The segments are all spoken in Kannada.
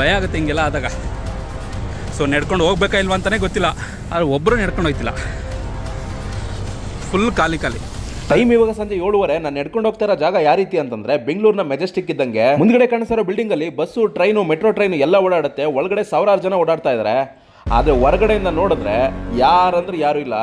ಭಯ ಆಗುತ್ತೆ ಹಿಂಗೆಲ್ಲ ಆದಾಗ. ಸೊ ನಡ್ಕೊಂಡು ಹೋಗ್ಬೇಕಾ ಇಲ್ವಾ ಅಂತಲೇ ಗೊತ್ತಿಲ್ಲ. ಆದರೆ ಒಬ್ಬರು ನಡ್ಕೊಂಡು ಹೋಗ್ತಿಲ್ಲ ಫುಲ್ ಖಾಲಿ ಖಾಲಿ. ಟೈಮ್ ಇವಾಗ ಸಂಜೆ ಏಳುವರೆ, ನಾನು ನಡ್ಕೊಂಡು ಹೋಗ್ತಾ ಇರೋ ಜಾಗ ಯಾವ ರೀತಿ ಅಂತಂದ್ರೆ ಬೆಂಗಳೂರಿನ ಮೆಜೆಸ್ಟಿಕ್ ಇದ್ದಂಗೆ. ಮುಂದ್ಗಡೆ ಕಾಣಿಸ್ತಿರೋ ಬಿಲ್ಡಿಂಗ್ ಅಲ್ಲಿ ಬಸ್ಸು, ಟ್ರೈನು, ಮೆಟ್ರೋ ಟ್ರೈನು ಎಲ್ಲ ಓಡಾಡುತ್ತೆ. ಒಳಗಡೆ ಸಾವಿರಾರು ಜನ ಓಡಾಡ್ತಾ ಇದ್ದಾರೆ ಆದರೆ ಹೊರಗಡೆಯಿಂದ ನೋಡಿದ್ರೆ ಯಾರಂದ್ರೆ ಯಾರು ಇಲ್ಲ.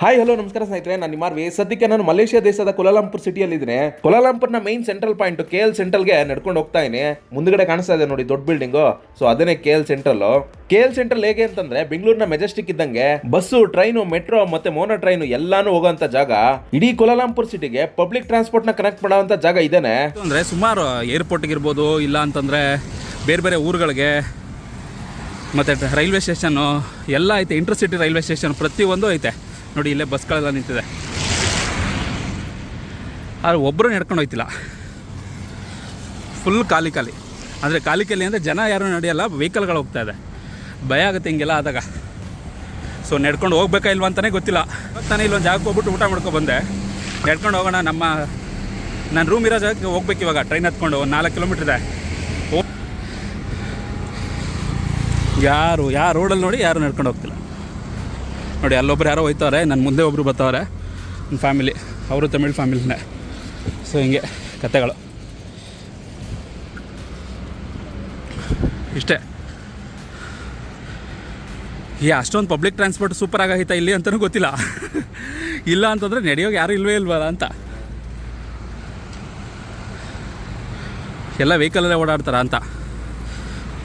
ಹಾಯ್ ಹಲೋ ನಮಸ್ಕಾರ ಸ್ನೇಹಿತರೆ. ನಾನು ನಿಮಾರ್ವಿ ಸದ್ಯಕ್ಕೆ ನಾನು ಮಲೇಷ್ಯಾ ದೇಶದ ಕೊಲಾಲಂಪುರ್ ಸಿಟಿಯಲ್ಲಿ ಇದ್ದೀನಿ ಕುಲಾಲಂಪುರ್ನ main central point K L ಸೆಂಟ್ರಲ್ಗೆ ನಡ್ಕೊಂಡು ಹೋಗ್ತಾ ಇದ್ದೀನಿ. ಮುಂದ್ಗಡೆ ಕಾಣಿಸ್ತಾ ಇದೆ ನೋಡಿ, ದೊಡ್ಡ ಬಿಲ್ಡಿಂಗು ಸೊ ಅದನ್ನೇ K L central K L central ಹೇಗೆ ಅಂತಂದ್ರೆ, ಬೆಂಗಳೂರಿನ ಮೆಜೆಸ್ಟಿಕ್ ಇದ್ದಂಗೆ ಬಸ್ಸು ಟ್ರೈನು ಮೆಟ್ರೋ ಮತ್ತೆ ಮೋನೋ ಟ್ರೈನು ಎಲ್ಲಾನು ಹೋಗೋಂತ ಜಾಗ. ಇಡೀ ಕೊಲಾಲಂಪುರ್ ಸಿಟಿಗೆ ಪಬ್ಲಿಕ್ ಟ್ರಾನ್ಸ್ಪೋರ್ಟ್ನ ಕನೆಕ್ಟ್ ಮಾಡುವಂತ ಜಾಗ ಇದೇನೆ. ಅಂದ್ರೆ ಸುಮಾರು ಏರ್ಪೋರ್ಟ್ಗೆ ಇರ್ಬೋದು, ಇಲ್ಲ ಅಂತಂದ್ರೆ ಬೇರೆ ಬೇರೆ ಊರುಗಳಿಗೆ ಮತ್ತೆ ರೈಲ್ವೆ ಸ್ಟೇಷನ್ ಎಲ್ಲ ಐತೆ. ಇಂಟರ್ಸಿಟಿ ರೈಲ್ವೆ ಸ್ಟೇಷನ್ ಪ್ರತಿಯೊಂದು ಐತೆ. ನೋಡಿ, ಇಲ್ಲೇ ಬಸ್ಗಳೆಲ್ಲ ನಿಂತಿದೆ. ಆದರೆ ಒಬ್ಬರು ನಡ್ಕೊಂಡು ಹೋಯ್ತಿಲ್ಲ. ಫುಲ್ ಖಾಲಿ ಖಾಲಿ. ಅಂದರೆ ಖಾಲಿ ಖಾಲಿ ಅಂದರೆ ಜನ ಯಾರೂ ನಡೆಯಲ್ಲ ವೆಹಿಕಲ್ಗಳು ಹೋಗ್ತಾ ಇದೆ. ಭಯ ಆಗುತ್ತೆ ಹಿಂಗೆಲ್ಲ ಆದಾಗ. ಸೊ ನಡ್ಕೊಂಡು ಹೋಗ್ಬೇಕಾ ಇಲ್ವ ಅಂತಲೇ ಗೊತ್ತಿಲ್ಲ. ತಾನೇ ಇಲ್ಲೊಂದು ಜಾಗಕ್ಕೆ ಹೋಗ್ಬಿಟ್ಟು ಊಟ ಮಾಡ್ಕೊ ಬಂದೆ. ನಡ್ಕೊಂಡು ಹೋಗೋಣ, ನಮ್ಮ ನನ್ನ ರೂಮ್ ಇರೋ ಜಾಗಕ್ಕೆ ಹೋಗ್ಬೇಕು ಇವಾಗ. ಟ್ರೈನ್ ಹತ್ಕೊಂಡು ಒಂದು ನಾಲ್ಕು ಕಿಲೋಮೀಟ್ರ್ ಇದೆ. ಯಾರು ಯಾರು ರೋಡಲ್ಲಿ ನೋಡಿ ಯಾರು ನಡ್ಕೊಂಡು ಹೋಗ್ತಿಲ್ಲ. ನೋಡಿ, ಅಲ್ಲೊಬ್ರು ಯಾರೋ ಹೋಯ್ತಾರೆ ನನ್ನ ಮುಂದೆ ಒಬ್ಬರು ಬರ್ತಾರೆ ನನ್ನ ಫ್ಯಾಮಿಲಿ ಅವರು ತಮಿಳ್ ಫ್ಯಾಮಿಲಿನೇ ಸೊ ಹಿಂಗೆ ಕತೆಗಳು. ಇಷ್ಟೇ. ಈ ಅಷ್ಟೊಂದು ಪಬ್ಲಿಕ್ ಟ್ರಾನ್ಸ್ಪೋರ್ಟ್ ಸೂಪರ್ ಆಗೈತಾ ಇಲ್ಲಿ ಅಂತಲೂ ಗೊತ್ತಿಲ್ಲ. ಇಲ್ಲ ಅಂತಂದರೆ ನಡೆಯೋಕೆ ಯಾರು ಇಲ್ವೇ ಇಲ್ವಲ್ಲ ಅಂತ. ಎಲ್ಲ ವೆಹಿಕಲಲ್ಲೇ ಓಡಾಡ್ತಾರ ಅಂತ.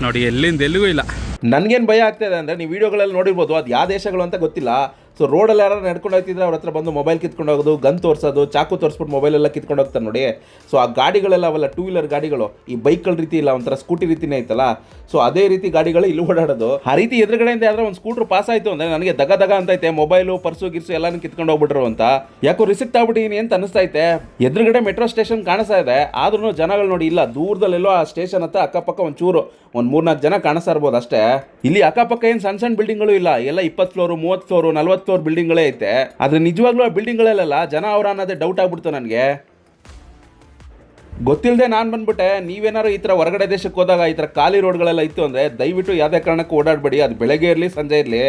ನೋಡಿ, ಎಲ್ಲಿಂದ ಎಲ್ಲಿಗೂ ಇಲ್ಲ. ನನ್ಗೇನು ಭಯ ಆಗ್ತಾ ಇದೆ ಅಂದ್ರೆ ನೀವು ವೀಡಿಯೋಗಳಲ್ಲಿ ನೋಡಿರ್ಬೋದು ಅದು ಯಾವ ದೇಶಗಳು ಅಂತ ಗೊತ್ತಿಲ್ಲ. ಸೊ ರೋಡಲ್ಲಿ ಯಾರು ನಡ್ಕೊಂಡು ಹೋಗ್ತಿದ್ರೆ ಅವ್ರ ಹತ್ರ ಬಂದು ಮೊಬೈಲ್ ಕಿತ್ಕೊಂಡು ಹೋಗೋದು ಗನ್ ತೋರಿಸೋದು, ಚಾಕು ತೋರಿಸ್ಬಿಟ್ಟು ಮೊಬೈಲ್ ಎಲ್ಲ ಕಿತ್ಕೊಂಡು ಹೋಗ್ತಾರೆ ನೋಡಿ. ಸೊ ಆ ಗಾಡಿಗಳೆಲ್ಲ ಅವೆಲ್ಲ ಟೂ ವೀಲರ್ ಗಾಡಿಗಳು, ಈ ಬೈಕ್ಗಳ ರೀತಿ ಇಲ್ಲ, ಒಂಥರ ಸ್ಕೂಟಿ ರೀತಿನೇ ಐತಲ್ಲ? ಸೊ ಅದೇ ರೀತಿ ಗಾಡಿಗಳು ಇಲ್ಲಿ ಓಡಾಡೋದು. ಆ ರೀತಿ ಎದುರುಗಡೆಯಿಂದ ಯಾವ್ದಾರ ಒಂದು ಸ್ಕೂಟ್ರ್ ಪಾಸ್ ಆಯಿತು ಅಂದರೆ ನನಗೆ ದಗ ದಗ ಅಂತ ಐತೆ ಮೊಬೈಲು ಪರ್ಸು ಗಿರ್ಸು ಎಲ್ಲಾನು ಕಿತ್ಕೊಂಡು ಹೋಗ್ಬಿಟ್ರು ಅಂತ. ಯಾಕೋ ರಿಸಿಕ್ಟ್ ಆಗ್ಬಿಟ್ಟಿನಿ ಅಂತ ಅನಿಸ್ತೈತೆ. ಎದುರುಗಡೆ ಮೆಟ್ರೋ ಸ್ಟೇಷನ್ ಕಾಣಿಸ್ತಾ ಇದೆ. ಆದ್ರೂ ಜನಗಳು ನೋಡಿ, ಇಲ್ಲ, ದೂರದಲ್ಲೆಲ್ಲೋ ಆ ಸ್ಟೇಷನ್ ಹತ್ರ ಅಕ್ಕಪಕ್ಕ ಒಂಚೂರು, ಒಂದು ಮೂರ್ನಾಲ್ಕು ಜನ ಕಾಣಿಸ್ತಾ ಇರ್ಬೋದು ಅಷ್ಟೇ. ಇಲ್ಲಿ ಅಕ್ಕಪಕ್ಕ ಏನು ಸಣ್ಣ ಸಣ್ಣ ಬಿಲ್ಡಿಂಗ್ಗಳು ಇಲ್ಲ. ಎಲ್ಲ ಇಪ್ಪತ್ತು ಫ್ಲೋರು ಮೂವತ್ತು ಫ್ಲೋರು ನಲ್ವತ್ತು ಫ್ಲೋರ್ ಬಿಲ್ಡಿಂಗ್ಗಳೇ ಐತೆ. ಆದ್ರೆ ನಿಜವಾಗ್ಲೂ ಆ ಬಿಲ್ಡಿಂಗ್ಗಳಲ್ಲೆಲ್ಲ ಜನ ಅವರ ಅನ್ನೋದೇ ಡೌಟ್ ಆಗ್ಬಿಡ್ತು ನನಗೆ. ಗೊತ್ತಿಲ್ಲದೆ ನಾನು ಬಂದ್ಬಿಟ್ಟೆ, ನೀವೇನಾರು ಈ ಥರ ಹೊರಗಡೆ ದೇಶಕ್ಕೆ ಹೋದಾಗ ಈ ಥರ ಖಾಲಿ ರೋಡ್ಗಳೆಲ್ಲ ಇತ್ತು ಅಂದರೆ ದಯವಿಟ್ಟು ಯಾವುದೇ ಕಾರಣಕ್ಕೂ ಓಡಾಡಬೇಡಿ. ಅದು ಬೆಳಗ್ಗೆ ಇರಲಿ, ಸಂಜೆ ಇರಲಿ.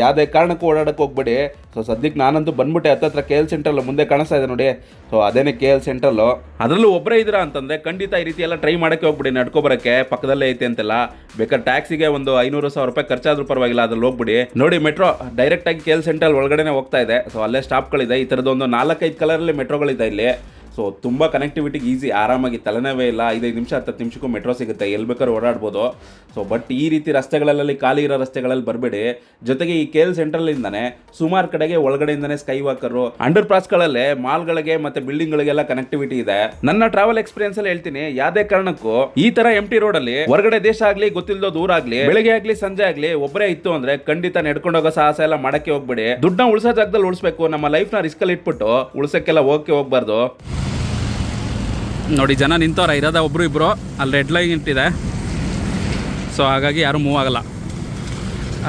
ಯಾವುದೇ ಕಾರಣಕ್ಕೂ ಓಡಾಡಕ್ಕೆ ಹೋಗ್ಬೇಡಿ. ಸೊ ಸದ್ಯಕ್ಕೆ ನಾನಂತೂ ಬಂದ್ಬಿಟ್ಟೆ ಹತ್ತತ್ರ ಕೆ ಎಲ್ ಸೆಂಟ್ರಲ್ ಮುಂದೆ ಕಾಣಿಸ್ತಾ ಇದೆ ನೋಡಿ. ಸೊ ಅದೇನೇ ಕೆ ಎಲ್ ಸೆಂಟ್ರಲ್ಲು ಅದರಲ್ಲೂ ಒಬ್ಬರೇ ಇದ್ದೀರಾ ಅಂತಂದರೆ ಖಂಡಿತ ಈ ರೀತಿ ಎಲ್ಲ ಟ್ರೈ ಮಾಡೋಕ್ಕೆ ಹೋಗ್ಬಿಡಿ. ನಡ್ಕೊಬರೋಕ್ಕೆ ಪಕ್ಕದಲ್ಲೇ ಐತೆ ಅಂತೆಲ್ಲ. ಬೇಕಾದ್ರೆ ಟ್ಯಾಕ್ಸಿಗೆ ಒಂದು ಐನೂರು ಸಾವಿರ ರೂಪಾಯಿ ಖರ್ಚಾದ್ರೂ ಪರವಾಗಿಲ್ಲ, ಅದ್ರಲ್ಲಿ ಹೋಗ್ಬಿಡಿ. ನೋಡಿ ಮೆಟ್ರೋ ಡೈರೆಕ್ಟಾಗಿ ಕೆ ಎಲ್ ಸೆಂಟ್ರಲ್ ಒಳಗಡೆನೇ ಹೋಗ್ತಾ ಇದೆ. ಸೊ ಅಲ್ಲೇ ಸ್ಟಾಪ್ಗಳಿದೆ ಈ ಥರದ್ದು ಒಂದು ನಾಲ್ಕೈದು ಕಲರಲ್ಲಿ ಮೆಟ್ರೋಗಳಿದೆ ಇಲ್ಲಿ. ಸೊ ತುಂಬ ಕನೆಕ್ಟಿವಿಟಿಗೆ ಈಸಿ ಆರಾಮಾಗಿ ತಲೆನೋವೇ ಇಲ್ಲ. ಐದೈದು ನಿಮಿಷ ಹತ್ತು ನಿಮಿಷಕ್ಕೂ ಮೆಟ್ರೋ ಸಿಗುತ್ತೆ. ಎಲ್ಲಿ ಬೇಕಾದ್ರೂ ಓಡಾಡ್ಬೋದು. ಸೊ ಬಟ್ ಈ ರೀತಿ ರಸ್ತೆಗಳಲ್ಲಿ, ಖಾಲಿ ಇರೋ ರಸ್ತೆಗಳಲ್ಲಿ ಬರಬೇಡಿ. ಜೊತೆಗೆ ಈ ಕೆ ಎಲ್ ಸುಮಾರು ಕಡೆಗೆ ಒಳಗಡೆಯಿಂದನೇ ಸ್ಕೈ ವಾಕರು ಅಂಡರ್ ಪಾಸ್ಗಳಲ್ಲೇ ಮಾಲ್ಗಳಿಗೆ ಮತ್ತೆ ಬಿಲ್ಡಿಂಗ್ಗಳಿಗೆಲ್ಲ ಕನೆಕ್ಟಿವಿಟಿ ಇದೆ. ನನ್ನ ಟ್ರಾವೆಲ್ ಎಕ್ಸ್ಪೀರಿಯನ್ಸ್ ಅಲ್ಲಿ ಹೇಳ್ತೀನಿ. ಯಾವುದೇ ಕಾರಣಕ್ಕೂ ಈ ತರ ಎಂ ಟಿ ರೋಡ್ ಅಲ್ಲಿ ಹೊರಗಡೆ ದೇಶ ಆಗಲಿ ಗೊತ್ತಿಲ್ಲದೋ ದೂರ ಆಗಲಿ, ಬೆಳಗ್ಗೆ ಆಗಲಿ, ಸಂಜೆ ಆಗಲಿ ಒಬ್ಬರೇ ಇತ್ತು ಅಂದ್ರೆ ಖಂಡಿತ ನಡ್ಕೊಂಡು ಹೋಗೋ ಸಾಹಸ ಎಲ್ಲ ಮಾಡೋಕ್ಕೆ ಹೋಗ್ಬೇಡಿ. ದುಡ್ಡನ್ನ ಉಳಿಸೋ ಜಾಗದಲ್ಲಿ ಉಳಿಸ್ಬೇಕು. ನಮ್ಮ ಲೈಫ್ನ ರಿಸ್ಕಲ್ಲಿ ಇಟ್ಬಿಟ್ಟು ಉಳಿಸಕ್ಕೆಲ್ಲ ಹೋಗಕ್ಕೆ ಹೋಗ್ಬಾರ್ದು. ನೋಡಿ, ಜನ ನಿಂತವ್ರ, ಇರೋದ ಒಬ್ಬರು ಇಬ್ಬರು ಅಲ್ಲಿ ರೆಡ್ ಲೈನ್ ಇಟ್ಟಿದೆ ಸೊ ಹಾಗಾಗಿ ಯಾರೂ ಮೂವ್ ಆಗಲ್ಲ.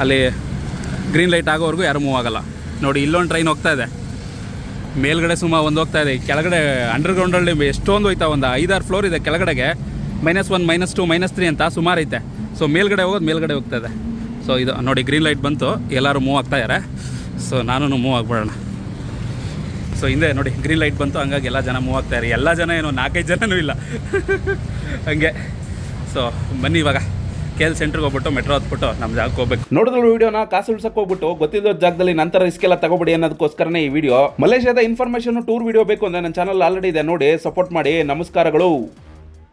ಅಲ್ಲಿ ಗ್ರೀನ್ ಲೈಟ್ ಆಗೋವರೆಗೂ ಯಾರೂ ಮೂವ್ ಆಗಲ್ಲ. ನೋಡಿ, ಇಲ್ಲೊಂದು ಟ್ರೈನ್ ಹೋಗ್ತಾ ಇದೆ. ಮೇಲ್ಗಡೆ ಸುಮಾರು ಒಂದು ಹೋಗ್ತಾ ಇದೆ. ಕೆಳಗಡೆ ಅಂಡರ್ಗ್ರೌಂಡಲ್ಲಿ ಎಷ್ಟೊಂದು ಹೋಯ್ತಾ, ಒಂದು ಐದಾರು ಫ್ಲೋರ್ ಇದೆ ಕೆಳಗಡೆಗೆ. Minus one minus two minus three ಅಂತ ಸುಮಾರು ಐತೆ. ಸೊ ಮೇಲ್ಗಡೆ ಹೋಗೋದು ಮೇಲ್ಗಡೆ ಹೋಗ್ತಾ ಇದೆ. ಸೊ ಇದು ನೋಡಿ ಗ್ರೀನ್ ಲೈಟ್ ಬಂತು. ಎಲ್ಲರೂ ಮೂವ್ ಆಗ್ತಾ ಇದ್ದಾರೆ ಸೊ ನಾನು ಮೂವ್ ಆಗ್ಬಿಡೋಣ. ಸೊ ಹಿಂದೆ ನೋಡಿ ಗ್ರೀನ್ ಲೈಟ್ ಬಂತು, ಹಂಗಾಗಿ ಎಲ್ಲ ಜನ ಮೂವ್ ಆಗ್ತಾರೆ ಎಲ್ಲ ಜನ ಏನೋ, ನಾಲ್ಕೈದು ಜನನೂ ಇಲ್ಲ. ಹಂಗೆ. ಸೊ ಬನ್ನಿ ಇವಾಗ. ಕೆ ಎಲ್ ಸೆಂಟ್ರಿಗೆ ಹೋಗ್ಬಿಟ್ಟು ಮೆಟ್ರೋ ಹತ್ಬಿಟ್ಟು ನಮ್ಮ ಜಾಗಕ್ಕೆ ಹೋಗ್ಬೇಕು. ನೋಡಿದ್ರು ವಿಡಿಯೋನ, ಕಾಸು ಉಳ್ಸಕ್ಕೆ ಹೋಗ್ಬಿಟ್ಟು ಗೊತ್ತಿದ್ದ ಜಾಗದಲ್ಲಿ ನಂತರ ರಿಸ್ಕ್ ಎಲ್ಲ ತಗೋಬಿಡಿ ಅನ್ನೋದಕ್ಕೋಸ್ಕರನೇ ಈ ವಿಡಿಯೋ. ಮಲೇಷ್ಯಾದ ಇನ್ಫಾರ್ಮೇಶನ್ ಟೂರ್ ವಿಡಿಯೋ ಬೇಕು ಅಂದರೆ ನನ್ನ ಚಾನಲ್ ಆಲ್ರೆಡಿ ಇದೆ. ನೋಡಿ ಸಪೋರ್ಟ್ ಮಾಡಿ. ನಮಸ್ಕಾರಗಳು.